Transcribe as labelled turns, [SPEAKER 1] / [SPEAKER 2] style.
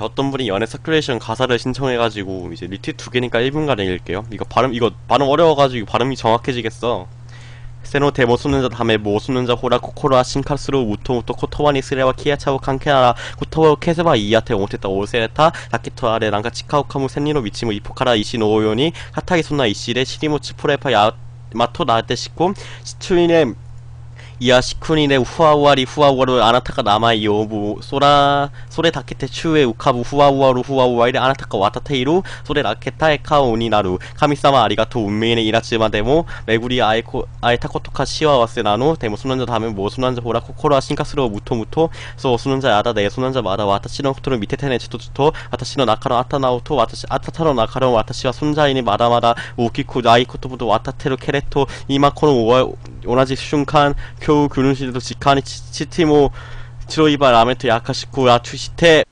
[SPEAKER 1] 자, 어떤 분이 연애 서큘레이션 가사를 신청해가지고 이제 리트윗 두 개니까 1분간 읽을게요. 이거 발음 이거 발음 어려워가지고 발음이 정확해지겠어. 세노 데모 수는자 다음에 모 수는자 호라 코코라 신카스루 우토 우토 코토와니 스레와 키야차오 칸케나라 코토와 케세바 이야테 오테타 오세타 다키토 아레 랑카 치카오카무 센니노 미치무 이포카라 이시노 오요니 하타기 손나 이시레 시리모치 프레파 야 마토 나테 시코 시추인의 이야 시쿠니네 후아우아리 후아우아루 아나타카 나마이 요부 소라 소레 다케테 추에 우카부 후아우아루 후아우아이레 아나타카 와타테이루 소레 라케타 에카 오니나루. 카미사마 아리가토 운메인의 이나츠마 데모 메구리 아이코 아이타코토카 시와 와세 나노 데모 수난자 다음에 모 수난자 보라 코코라 신카스로 무토 무토 소 수난자 야다 네 수난자 마다 와타시노 코토로 밑에 테네 치토치토 와타시노 나카로 아타나오토 와타시 아타타로 나카로 와타시와 손자이니 마다마다 우키쿠 나이코토부도 와타테로 케레토 이마코노 오와 오나지 슌칸 교우 규는시도 지카니 치- 치티모 치로이바 라멘토 야카시쿠 야추시테